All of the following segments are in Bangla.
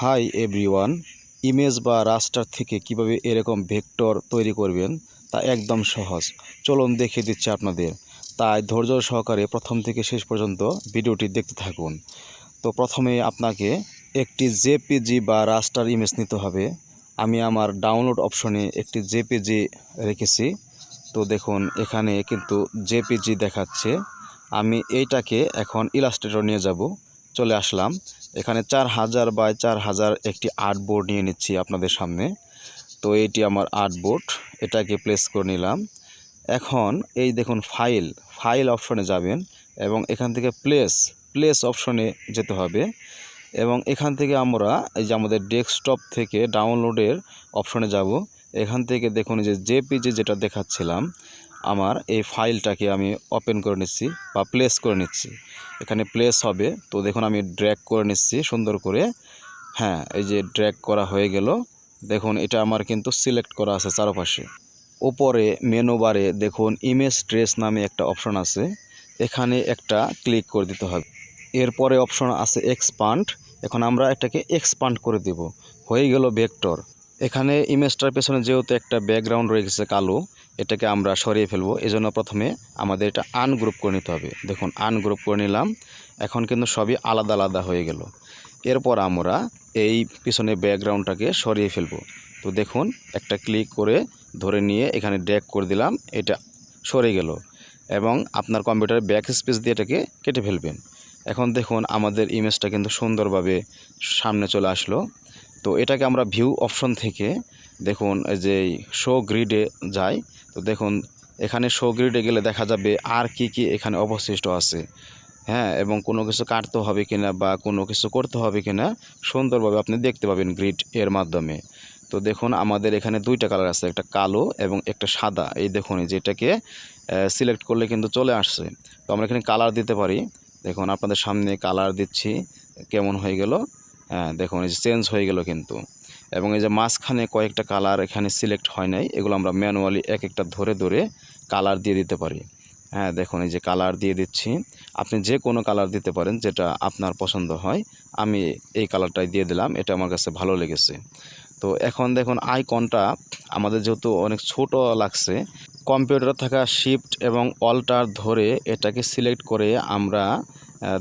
হাই এভরিওয়ান, ইমেজ বা রাস্টার থেকে কীভাবে এরকম ভেক্টর তৈরি করবেন তা একদম সহজ। চলুন দেখিয়ে দিচ্ছি আপনাদের। তাই ধৈর্য সহকারে প্রথম থেকে শেষ পর্যন্ত ভিডিওটি দেখতে থাকুন। তো প্রথমে আপনাকে একটি জেপিজি বা রাস্টার ইমেজ নিতে হবে। আমি আমার ডাউনলোড অপশনে একটি জেপিজি রেখেছি। তো দেখুন, এখানে কিন্তু জেপিজি দেখাচ্ছে। আমি এইটাকে এখন ইলাস্ট্রেটর নিয়ে যাব। চলে আসলাম। এখানে চার হাজার বাই চার হাজার একটি আর্ট বোর্ড নিয়ে নিচ্ছি আপনাদের সামনে। তো এটি আমার আর্ট বোর্ড এটাকে প্লেস করে নিলাম। এখন এই দেখুন ফাইল ফাইল অপশনে যাবেন এবং এখান থেকে প্লেস প্লেস অপশনে যেতে হবে। এবং এখান থেকে আমরা এই যে আমাদের ডেস্কটপ থেকে ডাউনলোডের অপশনে যাব। এখান থেকে দেখুন যে জেপিজি যেটা দেখাচ্ছিলাম আমার এই ফাইলটাকে আমি ওপেন করে নিচ্ছি বা প্লেস করে নিচ্ছি। এখানে প্লেস হবে। তো দেখুন, আমি ড্র্যাগ করে নিচ্ছি সুন্দর করে। হ্যাঁ এই যে ড্র্যাগ করা হয়ে গেল। দেখুন, এটা আমার কিন্তু সিলেক্ট করা আছে চারপাশে। ওপরে মেনু বারে দেখুন, ইমেজ ট্রেস নামে একটা অপশন আছে। এখানে একটা ক্লিক করে দিতে হবে। এরপরে অপশন আছে এক্সপান্ড এখন আমরা এটাকে এক্সপান্ড করে দেব। হয়ে গেল ভেক্টর। এখানে ইমেজটার পেছনে যেহেতু একটা ব্যাকগ্রাউন্ড রয়ে গেছে কালো, এটাকে আমরা সরিয়ে ফেলব। এজন্য প্রথমে আমাদের এটা আনগ্রুপ করে নিতে হবে। দেখুন আনগ্রুপ করে নিলাম। এখন কিন্তু সবই আলাদা আলাদা হয়ে গেল। এরপর আমরা এই পিছনে ব্যাকগ্রাউন্ডটাকে সরিয়ে ফেলব। তো দেখুন, একটা ক্লিক করে ধরে নিয়ে এখানে ড্র্যাগ করে দিলাম, এটা সরে গেল। এবং আপনার কম্পিউটারে ব্যাক স্পেস দিয়ে এটাকে কেটে ফেলবেন। এখন দেখুন, আমাদের ইমেজটা কিন্তু সুন্দরভাবে সামনে চলে আসলো। তো এটাকে আমরা ভিউ অপশন থেকে দেখুন যে শো গ্রিডে যাই, তো দেখুন, এখানে শো গ্রিডে গেলে দেখা যাবে আর কি কি এখানে অবশিষ্ট আছে। হ্যাঁ এবং কোনো কিছু কাটতে হবে কিনা বা কোনো কিছু করতে হবে কিনা সুন্দরভাবে আপনি দেখতে পাবেন গ্রিড এর মাধ্যমে। তো দেখুন, আমাদের এখানে দুইটা কালার আছে, একটা কালো এবং একটা সাদা। এই দেখুন যেটাকে সিলেক্ট করলে কিন্তু চলে আসছে। তো আমরা এখানে কালার দিতে পারি। দেখুন, আপনাদের সামনে কালার দিচ্ছি, কেমন হয়ে গেল? হ্যাঁ দেখুন, এই যে চেঞ্জ হয়ে গেল কিন্তু। এবং এই যে মাঝখানে কয়েকটা কালার এখানে সিলেক্ট হয় নাই, এগুলো আমরা ম্যানুয়ালি এক একটা ধরে ধরে কালার দিয়ে দিতে পারি। হ্যাঁ দেখুন, এই যে কালার দিয়ে দিচ্ছি। আপনি যে কোনো কালার দিতে পারেন, যেটা আপনার পছন্দ হয়, আমি এই কালারটাই দিয়ে দিলাম, এটা আমার কাছে ভালো লেগেছে। তো এখন দেখুন, আইকনটা আমাদের যেহেতু অনেক ছোট লাগছে, কম্পিউটারে থাকা শিফট এবং অল্টার ধরে এটাকে সিলেক্ট করে আমরা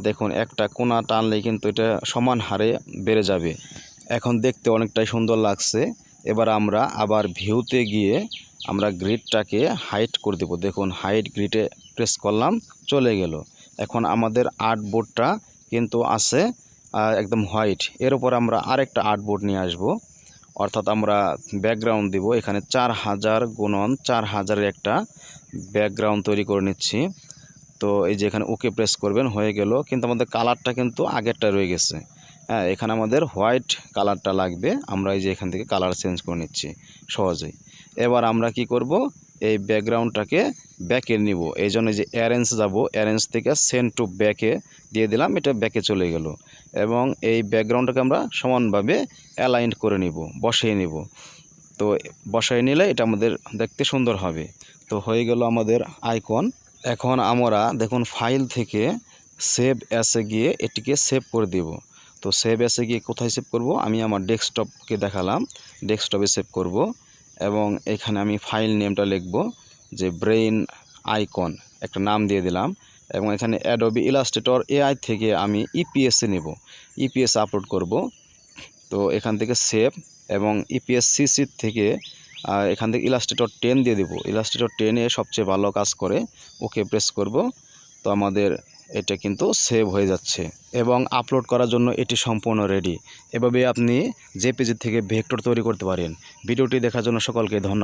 দেখুন, একটা কোনা টানলে কিন্তু এটা সমান হারে বেড়ে যাবে। এখন দেখতে অনেকটাই সুন্দর লাগছে। এবার আমরা আবার ভিউতে গিয়ে আমরা গ্রিডটাকে হাইট করে দেবো। দেখুন হাইট গ্রিডে প্রেস করলাম, চলে গেল। এখন আমাদের আর্ট বোর্ডটা কিন্তু আছে একদম হোয়াইট এর উপর আমরা আরেকটা আর্ট বোর্ড নিয়ে আসব। অর্থাৎ আমরা ব্যাকগ্রাউন্ড দিব। এখানে চার হাজার গুণন চার হাজারের একটা ব্যাকগ্রাউন্ড তৈরি করে নিচ্ছি। তো এই যে এখানে ওকে প্রেস করবেন, হয়ে গেল। কিন্তু আমাদের কালারটা কিন্তু আগেরটা রয়ে গেছে। হ্যাঁ এখানে আমাদের হোয়াইট কালারটা লাগবে। আমরা এই যে এখান থেকে কালার চেঞ্জ করে নিচ্ছি সহজেই। এবার আমরা কি করব? এই ব্যাকগ্রাউন্ডটাকে ব্যাকে নিব। এই জন্য যে অ্যারেঞ্জ যাব অ্যারেঞ্জ থেকে সেন্ড টু ব্যাকে দিয়ে দিলাম, এটা ব্যাকে চলে গেল। এবং এই ব্যাকগ্রাউন্ডটাকে আমরা সমানভাবে অ্যালাইন করে নিব, বসিয়ে নিব। তো বসাই নিলে এটা আমাদের দেখতে সুন্দর হবে। তো হয়ে গেল আমাদের আইকন এখন আমরা দেখুন ফাইল থেকে সেভ অ্যাসে গিয়ে এটিকে সেভ করে দেব। তো সেভ অ্যাসে গিয়ে কোথায় সেভ করব? আমি আমার ডেস্কটপকে দেখালাম। ডেস্কটপে সেভ করব এবং এখানে আমি ফাইল নেমটা লিখব যে ব্রেইন আইকন একটা নাম দিয়ে দিলাম এবং এখানে অ্যাডোবি ইলাস্ট্রেটর এআই থেকে আমি ইপিএসে নেব। ইপিএস আপলোড করব। তো এখান থেকে সেভ এবং ইপিএস সিসি থেকে এখান থেকে ইলাস্ট্রেটর টেন দিয়ে দেবো। ইলাস্ট্রেটর টেনে সবচেয়ে ভালো কাজ করে ওকে প্রেস করব। তো আমাদের এটা কিন্তু সেভ হয়ে যাচ্ছে এবং আপলোড করার জন্য এটি সম্পূর্ণ রেডি এভাবে আপনি জেপিজি থেকে ভেক্টর তৈরি করতে পারেন। ভিডিওটি দেখার জন্য সকলকে ধন্যবাদ।